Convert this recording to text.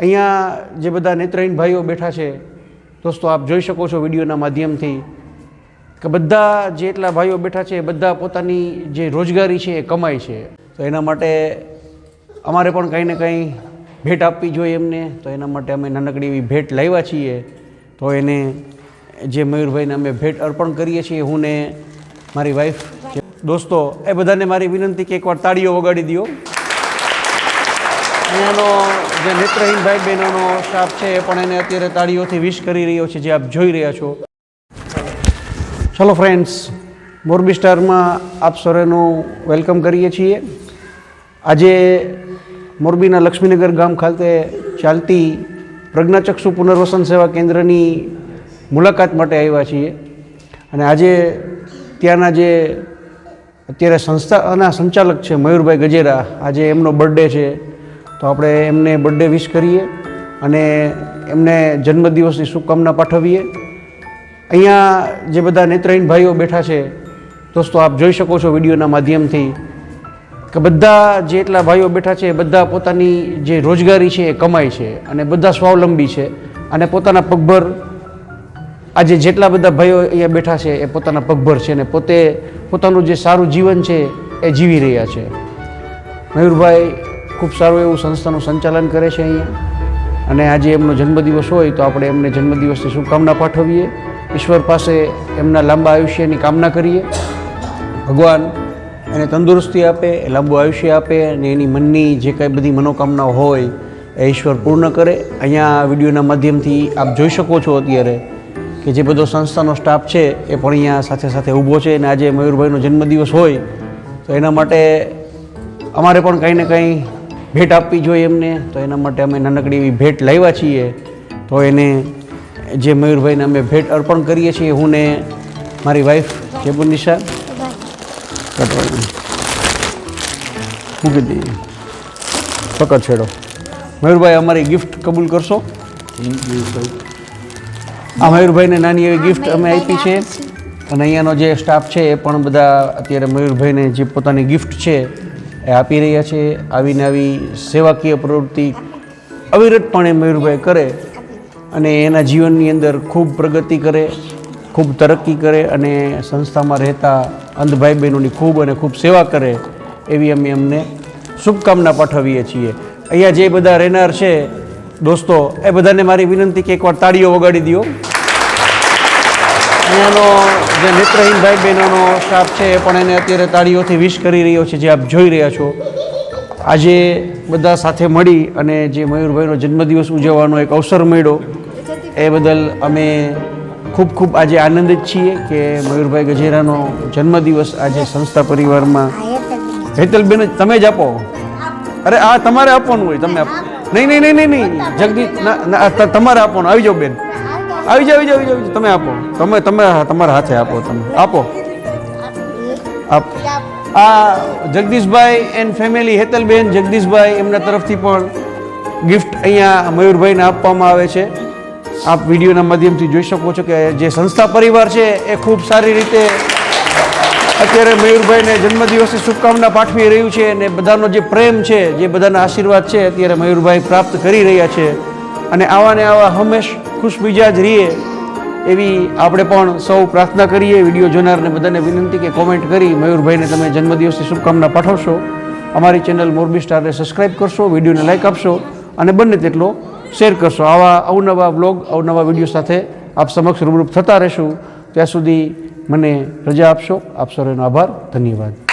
અહીંયા જે બધા નેત્રહીન ભાઈઓ બેઠા છે, દોસ્તો આપ જોઈ શકો છો વિડીયોના માધ્યમથી કે બધા જેટલા ભાઈઓ બેઠા છે, બધા પોતાની જે રોજગારી છે એ કમાય છે. તો એના માટે અમારે પણ કંઈ ને કંઈ ભેટ આપવી જોઈએ એમને. તો એના માટે અમે નાનકડી એવી ભેટ લાવ્યા છીએ. તો એને જે મયુરભાઈને અમે ભેટ અર્પણ કરીએ છીએ, હું ને મારી વાઈફ દોસ્તો, એ બધાને મારી વિનંતી કે એકવાર તાળીઓ વગાડી દો અહીંયાનો જે નેત્રહીન ભાઈ બહેનોનો સ્ટાફ છે એ પણ એને અત્યારે તાળીઓથી વિશ કરી રહ્યો છે જે આપ જોઈ રહ્યા છો. ચલો ફ્રેન્ડ્સ મોરબી સ્ટારમાં આપ સૌનું વેલકમ કરીએ છીએ. આજે મોરબીના લક્ષ્મીનગર ગામ ખાતે ચાલતી પ્રજ્ઞાચક્ષુ પુનર્વસન સેવા કેન્દ્રની મુલાકાત માટે આવ્યા છીએ. અને આજે ત્યાંના જે અત્યારે સંસ્થાના સંચાલક છે મયુરભાઈ ગજેરા, આજે એમનો બર્થડે છે. તો આપણે એમને બર્થડે વિશ કરીએ અને એમને જન્મદિવસની શુભકામના પાઠવીએ. અહીંયા જે બધા નેત્રહીન ભાઈઓ બેઠા છે, દોસ્તો આપ જોઈ શકો છો વિડીયોના માધ્યમથી કે બધા જે એટલા ભાઈઓ બેઠા છે બધા પોતાની જે રોજગારી છે એ કમાય છે અને બધા સ્વાવલંબી છે અને પોતાના પગભર આજે જેટલા બધા ભાઈઓ અહીંયા બેઠા છે એ પોતાના પગભર છે અને પોતે પોતાનું જે સારું જીવન છે એ જીવી રહ્યા છે. મયુરભાઈ ખૂબ સારું એવું સંસ્થાનું સંચાલન કરે છે અહીંયા. અને આજે એમનો જન્મદિવસ હોય તો આપણે એમને જન્મદિવસની શુભકામના પાઠવીએ. ઈશ્વર પાસે એમના લાંબા આયુષ્યની કામના કરીએ. ભગવાન એને તંદુરસ્તી આપે લાંબુ આયુષ્ય આપે અને એની મનની જે કાંઈ બધી મનોકામનાઓ હોય એ ઈશ્વર પૂર્ણ કરે. અહીંયા વિડીયોના માધ્યમથી આપ જોઈ શકો છો અત્યારે કે જે બધો સંસ્થાનો સ્ટાફ છે એ પણ અહીંયા સાથે સાથે ઊભો છે અને આજે મયુરભાઈનો જન્મદિવસ હોય તો એના માટે અમારે પણ કંઈ ને કંઈ ભેટ આપવી જોઈએ એમને. તો એના માટે અમે નાનકડી એવી ભેટ લાવ્યા છીએ. તો એને જે મયુરભાઈને અમે ભેટ અર્પણ કરીએ છીએ હું ને મારી વાઈફ જેબુનિશા નિશા મૂકી દઈએ. પકડ છેડો. મયુરભાઈ અમારી ગિફ્ટ કબૂલ કરશો? આ મયુરભાઈને નાની એવી ગિફ્ટ અમે આપી છે. અને અહીંયાનો જે સ્ટાફ છે એ પણ બધા અત્યારે મયુરભાઈને જે પોતાની ગિફ્ટ છે આપી રહ્યા છે. આવીને આવી સેવાકીય પ્રવૃત્તિ અવિરતપણે મયુરભાઈ કરે અને એના જીવનની અંદર ખૂબ પ્રગતિ કરે, ખૂબ તરક્કી કરે અને સંસ્થામાં રહેતા અંધભાઈ બહેનોની ખૂબ અને ખૂબ સેવા કરે એવી અમે અમને શુભકામના પાઠવીએ છીએ. અહીંયા જે બધા રહેનાર છે, દોસ્તો, એ બધાને મારી વિનંતી કે એકવાર તાળીઓ વગાડી દો અહીંયાનો જે મિત્રહીન ભાઈ બહેનોનો સ્ટાફ છે એ પણ એને અત્યારે તાળીઓથી વિશ કરી રહ્યો છે, જે આપ જોઈ રહ્યા છો. આજે બધા સાથે મળી અને જે મયુરભાઈનો જન્મદિવસ ઉજવવાનો એક અવસર મળ્યો. એ બદલ અમે ખૂબ ખૂબ આજે આનંદિત છીએ કે મયુરભાઈ ગજેરાનો જન્મદિવસ આજે સંસ્થા પરિવારમાં હેતલબેન, તમે જ આપો. અરે, આ તમારે આપવાનું હોય, તમે નહીં નહીં નહીં નહીં નહીં. જગદીશ તમારે આપવાનું. આવી જાઓ બેન. આવી જાવ આવી જાવ તમે આપો. તમે તમે તમારા હાથે આપો તમે. આપો. આ જગદીશભાઈ એન્ડ ફેમિલી હેતલબેન જગદીશભાઈ એમના તરફથી પણ ગિફ્ટ અહીંયા મયુરભાઈને આપવામાં આવે છે. આપ વિડીયોના માધ્યમથી જોઈ શકો છો કે જે સંસ્થા પરિવાર છે એ ખૂબ સારી રીતે અત્યારે મયુરભાઈને જન્મદિવસની શુભકામના પાઠવી રહ્યું છે અને બધાનો જે પ્રેમ છે, જે બધાના આશીર્વાદ છે, અત્યારે મયુરભાઈ પ્રાપ્ત કરી રહ્યા છે. અને આવા ને આવા હંમેશ ખુશ મિજાજ રહીએ એવી આપણે પણ સૌ પ્રાર્થના કરીએ. વીડિયો જોનારને બધાને વિનંતી કે કોમેન્ટ કરી મયુરભાઈને તમે જન્મદિવસની શુભકામના પાઠવશો. અમારી ચેનલ મોરબી સ્ટારને સબસ્ક્રાઈબ કરશો, વિડીયોને લાઇક આપશો અને બંને તેટલો શેર કરશો. આવા અવનવા બ્લોગ અવનવા વીડિયો સાથે આપ સમક્ષ રૂબરૂપ થતા રહેશું. ત્યાં સુધી મને રજા આપશો. આપ સૌનો આભાર. ધન્યવાદ.